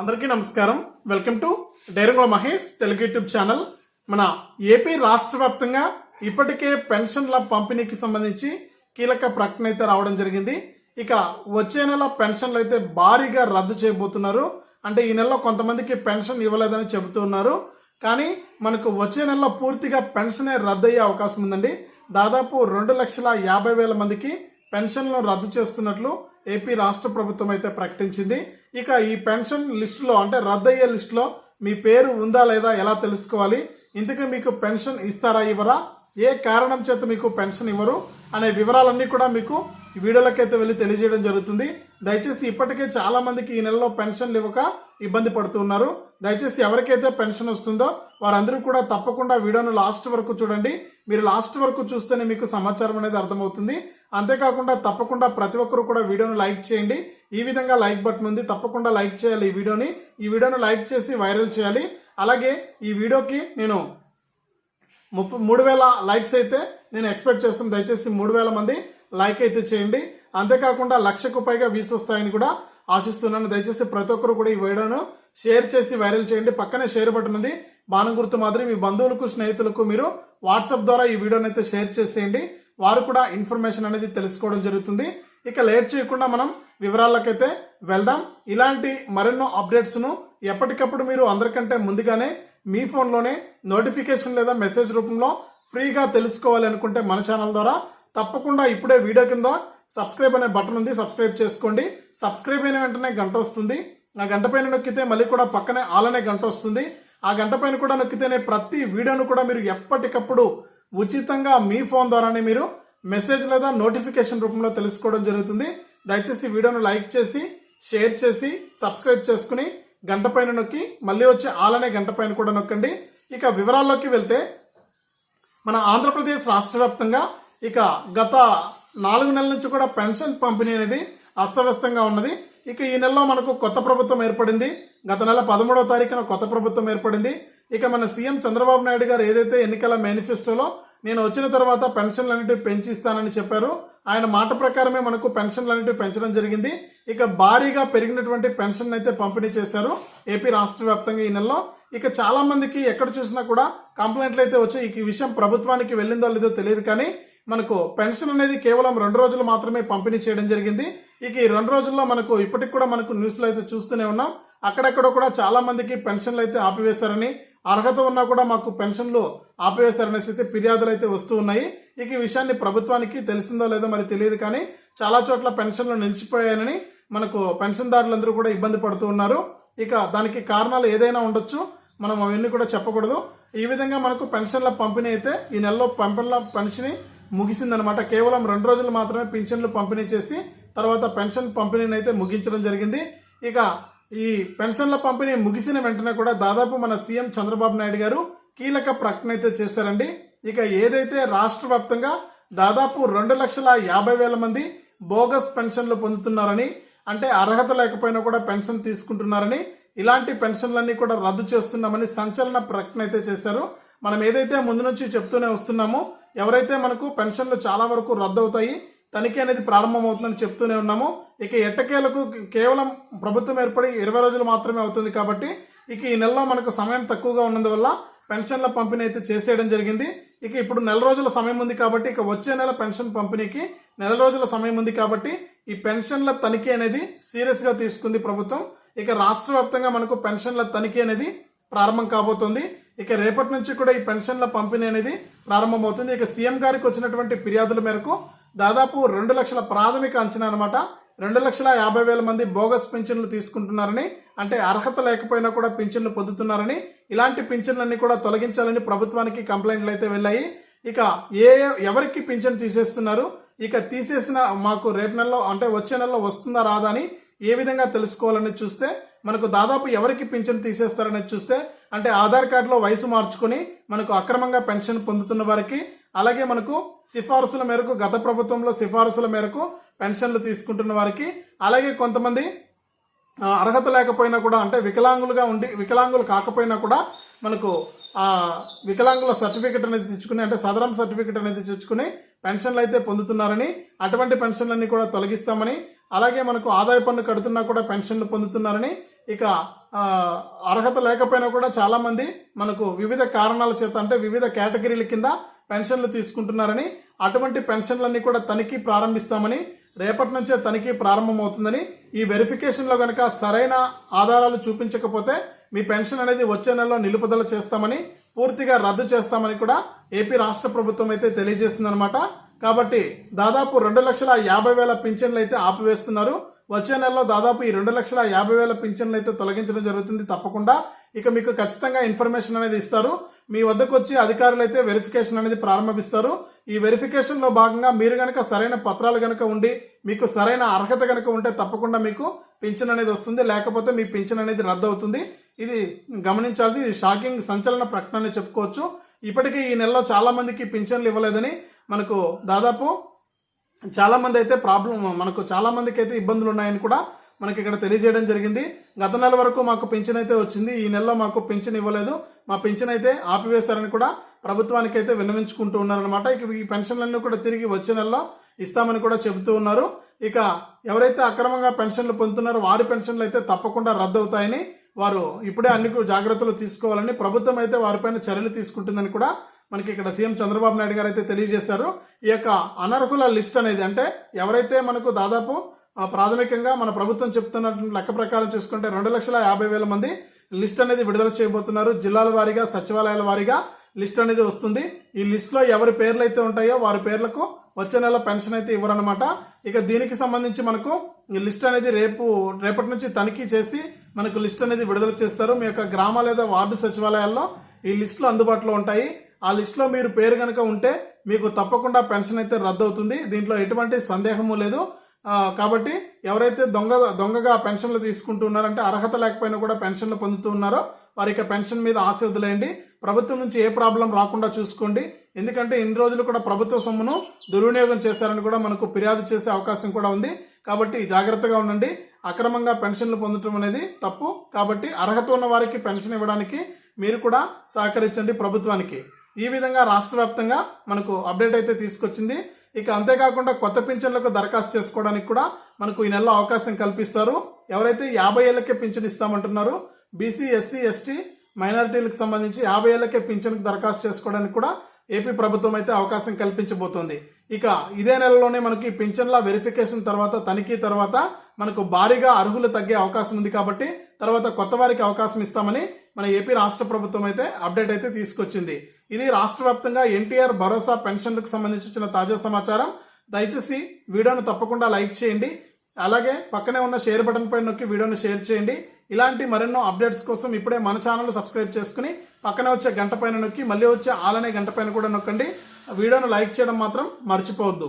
అందరికీ నమస్కారం. Welcome to డైరంగుల మహేష్ తెలుగు యూట్యూబ్ ఛానల్. మన ఏపీ రాష్ట్ర వ్యాప్తంగా ఇప్పటికే పెన్షన్ల పంపిణీకి సంబంధించి కీలక ప్రకటన అయితే రావడం జరిగింది. ఇక వచ్చే నెల పెన్షన్లు అయితే భారీగా రద్దు చేయబోతున్నారు. అంటే ఈ నెలలో కొంతమందికి పెన్షన్ ఇవ్వలేదని చెబుతున్నారు కానీ మనకు వచ్చే నెలలో పూర్తిగా పెన్షనే రద్దు అయ్యే అవకాశం ఉందండి. దాదాపు రెండు లక్షల యాభై వేల మందికి పెన్షన్లను రద్దు చేస్తున్నట్లు ఏపీ రాష్ట్ర ప్రభుత్వం అయితే ప్రకటించింది. ఇక ఈ పెన్షన్ లిస్టులో అంటే రద్దయ్యే లిస్టులో మీ పేరు ఉందా లేదా ఎలా తెలుసుకోవాలి? ఇందుకే మీకు పెన్షన్ ఇస్తారా ఇవ్వరా? ఏ కారణం చేత మీకు పెన్షన్ ఇవ్వరు? అనే వివరాలన్నీ కూడా మీకు వీడియోలకైతే వెళ్ళి తెలియజేయడం జరుగుతుంది. దయచేసి ఇప్పటికే చాలా మందికి ఈ నెలలో పెన్షన్లు ఇవ్వక ఇబ్బంది పడుతున్నారు. దయచేసి ఎవరికైతే పెన్షన్ వస్తుందో వారందరూ కూడా తప్పకుండా వీడియోను లాస్ట్ వరకు చూడండి. మీరు లాస్ట్ వరకు చూస్తేనే మీకు సమాచారం అనేది అర్థమవుతుంది. అంతేకాకుండా తప్పకుండా ప్రతి ఒక్కరు కూడా వీడియోను లైక్ చేయండి. ఈ విధంగా లైక్ బటన్ ఉంది. తప్పకుండా లైక్ చేయాలి ఈ వీడియోని. ఈ వీడియోను లైక్ చేసి వైరల్ చేయాలి. అలాగే ఈ వీడియోకి నేను ముప్పై మూడు వేల లైక్స్ అయితే నేను ఎక్స్పెక్ట్ చేస్తాను. దయచేసి మూడు వేల మంది లైక్ అయితే చేయండి. అంతేకాకుండా లక్షకు పైగా వ్యూస్ వస్తాయని కూడా ఆశిస్తున్నాను. దయచేసి ప్రతి ఒక్కరు కూడా ఈ వీడియోను షేర్ చేసి వైరల్ చేయండి. పక్కనే షేర్ బటన్ ఉంది. బాణం గుర్తు మాదిరి మీ బంధువులకు స్నేహితులకు మీరు వాట్సాప్ ద్వారా ఈ వీడియోని అయితే షేర్ చేసేయండి. వారు కూడా ఇన్ఫర్మేషన్ అనేది తెలుసుకోవడం జరుగుతుంది. ఇక లేట్ చేయకుండా మనం వివరాలకైతే వెళ్దాం. ఇలాంటి మరెన్నో అప్డేట్స్ను ఎప్పటికప్పుడు మీరు అందరికంటే ముందుగానే మీ ఫోన్లోనే నోటిఫికేషన్ లేదా మెసేజ్ రూపంలో ఫ్రీగా తెలుసుకోవాలి అనుకుంటే మన ఛానల్ ద్వారా తప్పకుండా ఇప్పుడే వీడియో కింద సబ్స్క్రైబ్ అనే బటన్ ఉంది సబ్స్క్రైబ్ చేసుకోండి. సబ్స్క్రైబ్ అయిన వెంటనే గంట వస్తుంది. ఆ గంట పైన నొక్కితే మళ్ళీ కూడా పక్కనే ఆల్ అనే గంట వస్తుంది. ఆ గంట పైన కూడా నొక్కితేనే ప్రతి వీడియోను కూడా మీరు ఎప్పటికప్పుడు ఉచితంగా మీ ఫోన్ ద్వారానే మీరు మెసేజ్ లేదా నోటిఫికేషన్ రూపంలో తెలుసుకోవడం జరుగుతుంది. దయచేసి వీడియోను లైక్ చేసి షేర్ చేసి సబ్స్క్రైబ్ చేసుకుని గంట పైన నొక్కి మళ్ళీ వచ్చే ఆలనే గంట పైన కూడా నొక్కండి. ఇక వివరాల్లోకి వెళ్తే మన ఆంధ్రప్రదేశ్ రాష్ట్ర వ్యాప్తంగా ఇక గత నాలుగు నెలల నుంచి కూడా పెన్షన్ పంపిణీ అనేది అస్తవ్యస్తంగా ఉన్నది. ఇక ఈ నెలలో మనకు కొత్త ప్రభుత్వం ఏర్పడింది. గత నెల పదమూడవ తారీఖున కొత్త ప్రభుత్వం ఏర్పడింది. ఇక మన సీఎం చంద్రబాబు నాయుడు గారు ఏదైతే ఎన్నికల మేనిఫెస్టోలో నేను వచ్చిన తర్వాత పెన్షన్లన్నిటివి పెంచిస్తానని చెప్పారు. ఆయన మాట ప్రకారమే మనకు పెన్షన్లన్నిటివి పెంచడం జరిగింది. ఇక భారీగా పెరిగినటువంటి పెన్షన్ అయితే పంపిణీ చేశారు ఏపీ రాష్ట్ర వ్యాప్తంగా ఈ నెలలో. ఇక చాలా మందికి ఎక్కడ చూసినా కూడా కంప్లైంట్లు అయితే వచ్చి ఈ విషయం ప్రభుత్వానికి వెళ్ళిందో లేదో తెలియదు కానీ మనకు పెన్షన్ అనేది కేవలం రెండు రోజులు మాత్రమే పంపిణీ చేయడం జరిగింది. ఇక ఈ రెండు రోజుల్లో మనకు ఇప్పటికి కూడా మనకు న్యూస్లో అయితే చూస్తూనే ఉన్నాం. అక్కడెక్కడ కూడా చాలా మందికి పెన్షన్లు అయితే ఆపివేశారని అర్హత ఉన్నా కూడా మాకు పెన్షన్లు ఆపివేశారనేసి అయితే ఫిర్యాదులు అయితే వస్తూ ఉన్నాయి. ఇక ఈ విషయాన్ని ప్రభుత్వానికి తెలిసిందో లేదో మరి తెలియదు కానీ చాలా చోట్ల పెన్షన్లు నిలిచిపోయాయని మనకు పెన్షన్దారులందరూ కూడా ఇబ్బంది పడుతూ ఉన్నారు. ఇక దానికి కారణాలు ఏదైనా ఉండొచ్చు మనం అవన్నీ కూడా చెప్పకూడదు. ఈ విధంగా మనకు పెన్షన్ల పంపిణీ అయితే ఈ నెలలో పెన్షన్ల పెన్షన్ ముగిసిందనమాట. కేవలం రెండు రోజులు మాత్రమే పింఛన్లు పంపిణీ చేసి తర్వాత పెన్షన్ పంపిణీని అయితే ముగించడం జరిగింది. ఇక ఈ పెన్షన్ల పంపిణీ ముగిసిన వెంటనే కూడా దాదాపు మన సీఎం చంద్రబాబు నాయుడు గారు కీలక ప్రకటన అయితే చేశారండి. ఇక ఏదైతే రాష్ట్ర వ్యాప్తంగా దాదాపు రెండు లక్షల యాభై వేల మంది బోగస్ పెన్షన్లు పొందుతున్నారని అంటే అర్హత లేకపోయినా కూడా పెన్షన్ తీసుకుంటున్నారని ఇలాంటి పెన్షన్లన్నీ కూడా రద్దు చేస్తున్నామని సంచలన ప్రకటన అయితే చేశారు. మనం ఏదైతే ముందు నుంచి చెప్తూనే వస్తున్నామో ఎవరైతే మనకు పెన్షన్లు చాలా వరకు రద్దు అవుతాయి తనిఖీ అనేది ప్రారంభమవుతుందని చెప్తూనే ఉన్నాము ఇక ఎట్టకేలకు కేవలం ప్రభుత్వం ఏర్పడి ఇరవై రోజులు మాత్రమే అవుతుంది కాబట్టి ఇక ఈ నెలలో మనకు సమయం తక్కువగా ఉన్నందువల్ల పెన్షన్ల పంపిణీ అయితే చేసేయడం జరిగింది. ఇక ఇప్పుడు నెల రోజుల సమయం ఉంది కాబట్టి ఇక వచ్చే నెల పెన్షన్ పంపిణీకి నెల రోజుల సమయం ఉంది కాబట్టి ఈ పెన్షన్ల తనిఖీ అనేది సీరియస్గా తీసుకుంది ప్రభుత్వం. ఇక రాష్ట్ర వ్యాప్తంగా మనకు పెన్షన్ల తనిఖీ అనేది ప్రారంభం కాబోతుంది. ఇక రేపటి నుంచి కూడా ఈ పెన్షన్ల పంపిణీ అనేది ప్రారంభమవుతుంది. ఇక సీఎం గారికి వచ్చినటువంటి ఫిర్యాదుల మేరకు దాదాపు రెండు లక్షల ప్రాథమిక అంచనా అనమాట రెండు లక్షల యాభై వేల మంది బోగస్ పింఛన్లు తీసుకుంటున్నారని అంటే అర్హత లేకపోయినా కూడా పింఛన్లు పొందుతున్నారని ఇలాంటి పింఛన్లన్నీ కూడా తొలగించాలని ప్రభుత్వానికి కంప్లైంట్లు అయితే వెళ్ళాయి. ఇక ఏ ఎవరికి పింఛన్ తీసేస్తున్నారు? ఇక తీసేసిన మాకు రేపు నెలలో అంటే వచ్చే నెలలో వస్తుందా రాదా అని ఏ విధంగా తెలుసుకోవాలని చూస్తే మనకు దాదాపు ఎవరికి పింఛన్ తీసేస్తారనేది చూస్తే అంటే ఆధార్ కార్డులో వయసు మార్చుకొని మనకు అక్రమంగా పెన్షన్ పొందుతున్న వారికి అలాగే మనకు సిఫారసుల మేరకు గత ప్రభుత్వంలో సిఫారసుల మేరకు పెన్షన్లు తీసుకుంటున్న వారికి అలాగే కొంతమంది అర్హత లేకపోయినా కూడా అంటే వికలాంగులుగా ఉండి వికలాంగులు కాకపోయినా కూడా మనకు ఆ వికలాంగుల సర్టిఫికెట్ అనేది తెచ్చుకుని అంటే సదరం సర్టిఫికెట్ అనేది తెచ్చుకుని పెన్షన్లు అయితే పొందుతున్నారని అటువంటి పెన్షన్లన్నీ కూడా తొలగిస్తామని అలాగే మనకు ఆదాయ పన్ను కడుతున్నా కూడా పెన్షన్లు పొందుతున్నారని ఇక అర్హత లేకపోయినా కూడా చాలామంది మనకు వివిధ కారణాల చేత అంటే వివిధ కేటగిరీల కింద పెన్షన్లు తీసుకుంటున్నారని అటువంటి పెన్షన్లన్నీ కూడా తనిఖీ ప్రారంభిస్తామని రేపటి నుంచే తనిఖీ ప్రారంభమవుతుందని ఈ వెరిఫికేషన్లో కనుక సరైన ఆధారాలు చూపించకపోతే మీ పెన్షన్ అనేది వచ్చే నెలలో నిలుపుదల చేస్తామని పూర్తిగా రద్దు చేస్తామని కూడా ఏపీ రాష్ట్ర ప్రభుత్వం అయితే తెలియజేసిందనమాట కాబట్టి దాదాపు రెండు లక్షల యాభై వేల పింఛన్లు అయితే ఆపివేస్తున్నారు. వచ్చే నెలలో దాదాపు ఈ రెండు లక్షల యాభై వేల పింఛన్లు అయితే తొలగించడం జరుగుతుంది తప్పకుండా. ఇక మీకు ఖచ్చితంగా ఇన్ఫర్మేషన్ అనేది ఇస్తారు. మీ వద్దకు వచ్చి అధికారులు అయితే వెరిఫికేషన్ అనేది ప్రారంభిస్తారు. ఈ వెరిఫికేషన్లో భాగంగా మీరు గనక సరైన పత్రాలు గనక ఉండి మీకు సరైన అర్హత గనక ఉంటే తప్పకుండా మీకు పింఛన్ అనేది వస్తుంది. లేకపోతే మీ పింఛన్ అనేది రద్దు అవుతుంది ఇది గమనించాల్సి ఇది షాకింగ్ సంచలన ప్రకటన చెప్పుకోవచ్చు. ఇప్పటికీ ఈ నెలలో చాలా మందికి పింఛన్లు ఇవ్వలేదని మనకు దాదాపు చాలా మంది అయితే ప్రాబ్లం మనకు చాలామందికి అయితే ఇబ్బందులు ఉన్నాయని కూడా మనకి ఇక్కడ తెలియజేయడం జరిగింది. గత నెల వరకు మాకు పింఛన్ అయితే వచ్చింది. ఈ నెలలో మాకు పింఛన్ ఇవ్వలేదు. మా పింఛన్ అయితే ఆపివేశారని కూడా ప్రభుత్వానికి అయితే విన్నవించుకుంటూ ఉన్నారనమాట ఇక ఈ పెన్షన్లన్నీ కూడా తిరిగి వచ్చే నెలలో ఇస్తామని కూడా చెబుతూ ఉన్నారు. ఇక ఎవరైతే అక్రమంగా పెన్షన్లు పొందుతున్నారో వారి పెన్షన్లు అయితే తప్పకుండా రద్దు అవుతాయని వారు ఇప్పుడే అన్ని జాగ్రత్తలు తీసుకోవాలని ప్రభుత్వం అయితే వారిపైన చర్యలు తీసుకుంటుందని కూడా మనకి ఇక్కడ సీఎం చంద్రబాబు నాయుడు గారు అయితే తెలియజేశారు. ఈ యొక్క అనర్హుల లిస్ట్ అనేది అంటే ఎవరైతే మనకు దాదాపు ప్రాథమికంగా మన ప్రభుత్వం చెప్తున్న లెక్క ప్రకారం చూసుకుంటే రెండు లక్షల యాభై వేల మంది లిస్ట్ అనేది విడుదల చేయబోతున్నారు. జిల్లాల వారీగా సచివాలయాల వారీగా లిస్ట్ అనేది వస్తుంది. ఈ లిస్ట్లో ఎవరి పేర్లు అయితే ఉంటాయో వారి పేర్లకు వచ్చే నెల పెన్షన్ అయితే ఇవ్వరనమాట ఇక దీనికి సంబంధించి మనకు ఈ లిస్ట్ అనేది రేపు రేపటి నుంచి తనిఖీ చేసి మనకు లిస్ట్ అనేది విడుదల చేస్తారు. మీ యొక్క గ్రామ లేదా వార్డు సచివాలయాల్లో ఈ లిస్టులు అందుబాటులో ఉంటాయి. ఆ లిస్టులో మీరు పేరు కనుక ఉంటే మీకు తప్పకుండా పెన్షన్ అయితే రద్దు అవుతుంది దీంట్లో ఎటువంటి సందేహము లేదు. కాబట్టి ఎవరైతే దొంగ దొంగగా పెన్షన్లు తీసుకుంటున్నారంటే అర్హత లేకపోయినా కూడా పెన్షన్లు పొందుతూ ఉన్నారో వారికి పెన్షన్ మీద ఆశ వదిలేయండి. ప్రభుత్వం నుంచి ఏ ప్రాబ్లం రాకుండా చూసుకోండి. ఎందుకంటే ఇన్ని రోజులు కూడా ప్రభుత్వ సొమ్మును దుర్వినియోగం చేశారని కూడా మనకు ఫిర్యాదు చేసే అవకాశం కూడా ఉంది. కాబట్టి జాగ్రత్తగా ఉండండి. అక్రమంగా పెన్షన్లు పొందడం అనేది తప్పు. కాబట్టి అర్హత ఉన్న వారికి పెన్షన్ ఇవ్వడానికి మీరు కూడా సహకరించండి ప్రభుత్వానికి. ఈ విధంగా రాష్ట్ర వ్యాప్తంగా మనకు అప్డేట్ అయితే తీసుకొచ్చింది. ఇక అంతేకాకుండా కొత్త పింఛన్లకు దరఖాస్తు చేసుకోవడానికి కూడా మనకు ఈ నెలలో అవకాశం కల్పిస్తారు. ఎవరైతే యాభై ఏళ్ళకే పింఛన్ ఇస్తామంటున్నారో బీసీ ఎస్సీ ఎస్టీ మైనారిటీలకు సంబంధించి యాభై ఏళ్ళకే పింఛన్కు దరఖాస్తు చేసుకోవడానికి కూడా ఏపీ ప్రభుత్వం అయితే అవకాశం కల్పించబోతోంది. ఇక ఇదే నెలలోనే మనకి పింఛన్ల వెరిఫికేషన్ తర్వాత తనిఖీ తర్వాత మనకు భారీగా అర్హులు తగ్గే అవకాశం ఉంది కాబట్టి తర్వాత కొత్త వారికి అవకాశం ఇస్తామని మన ఏపీ రాష్ట్ర ప్రభుత్వం అయితే అప్డేట్ అయితే తీసుకొచ్చింది. ఇది రాష్ట్ర వ్యాప్తంగా ఎన్టీఆర్ భరోసా పెన్షన్లకు సంబంధించిన తాజా సమాచారం. దయచేసి వీడియోను తప్పకుండా లైక్ చేయండి. అలాగే పక్కనే ఉన్న షేర్ బటన్ పై నొక్కి వీడియోను షేర్ చేయండి. ఇలాంటి మరెన్నో అప్డేట్స్ కోసం ఇప్పుడే మన ఛానల్ సబ్స్క్రైబ్ చేసుకుని పక్కనే వచ్చే గంట పైన నొక్కి మళ్ళీ వచ్చే ఆలనే గంట పైన కూడా నొక్కండి. వీడియోను లైక్ చేయడం మాత్రం మర్చిపోవద్దు.